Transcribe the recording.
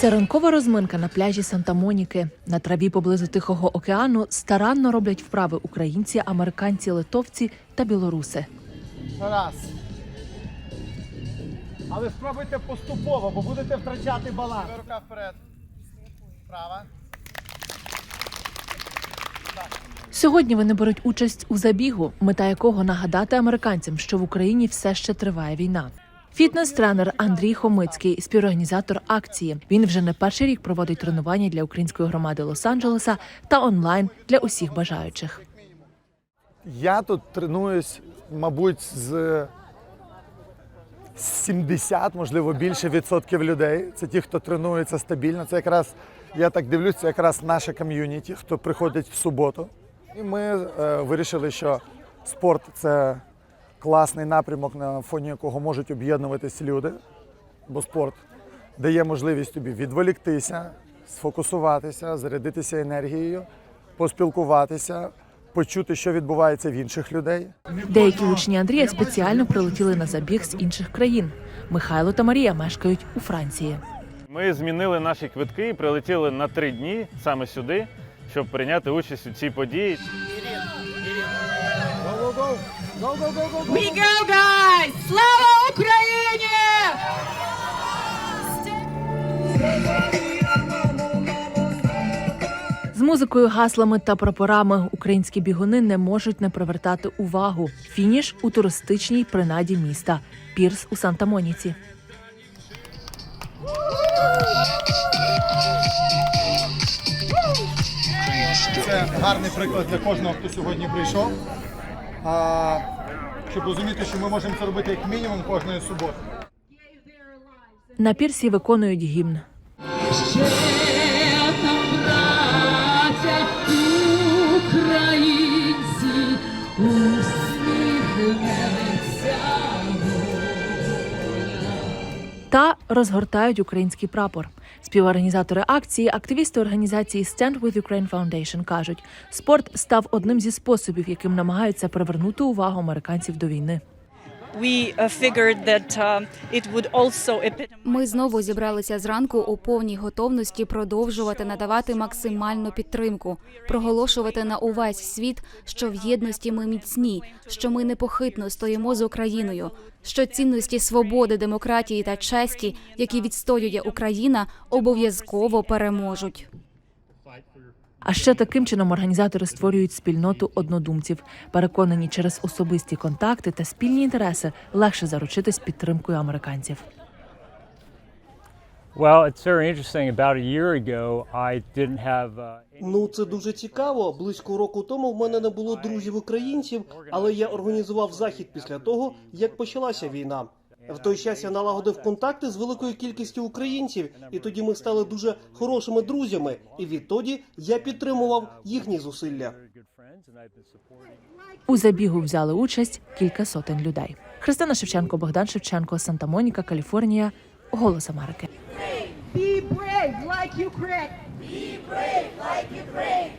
Це ранкова розминка на пляжі Санта-Моніки. На траві поблизу Тихого океану старанно роблять вправи українці, американці, литовці та білоруси. Раз. Але спробуйте поступово, бо будете втрачати баланс. Рука вперед. Права. Сьогодні вони беруть участь у забігу, мета якого нагадати американцям, що в Україні все ще триває війна. Фітнес-тренер Андрій Хомицький, співорганізатор акції. Він вже не перший рік проводить тренування для української громади Лос-Анджелеса та онлайн для усіх бажаючих. Я тут тренуюсь, мабуть, з 70, можливо, більше відсотків людей. Це ті, хто тренується стабільно. Це якраз, я так дивлюсь, це якраз наше ком'юніті, хто приходить в суботу. І ми е, вирішили, що спорт це класний напрямок, на фоні якого можуть об'єднуватись люди. Бо спорт дає можливість тобі відволіктися, сфокусуватися, зарядитися енергією, поспілкуватися, почути, що відбувається в інших людей. Деякі учні Андрія спеціально прилетіли на забіг з інших країн. Михайло та Марія мешкають у Франції. Ми змінили наші квитки і прилетіли на три дні саме сюди, щоб прийняти участь у цій події. We go, guys! Слава Україні! З музикою, гаслами та прапорами українські бігуни не можуть не привертати увагу. Фініш у туристичній принаді міста Пірс у Санта-Моніці. Це гарний приклад для кожного, хто сьогодні прийшов. А, щоб розуміти, що ми можемо це робити як мінімум кожної суботи. На пірсі виконують гімн. Та розгортають український прапор. Співорганізатори акції, активісти організації Stand with Ukraine Foundation кажуть, спорт став одним зі способів, яким намагаються привернути увагу американців до війни. Ми знову зібралися зранку у повній готовності продовжувати надавати максимальну підтримку, проголошувати на увесь світ, що в єдності ми міцні, що ми непохитно стоїмо з Україною, що цінності свободи, демократії та честі, які відстоює Україна, обов'язково переможуть. А ще таким чином організатори створюють спільноту однодумців, переконані через особисті контакти та спільні інтереси легше заручитись підтримкою американців. Uh, Ну, це дуже цікаво. Близько року тому в мене не було друзів українців, але я організував захід після того, як почалася війна. В той час я налагодив контакти з великою кількістю українців, і тоді ми стали дуже хорошими друзями. І відтоді я підтримував їхні зусилля. У забігу взяли участь кілька сотень людей. Христина Шевченко, Богдан Шевченко, Санта-Моніка, Каліфорнія. Голос Америки. Be brave like Ukraine! Be brave like Ukraine!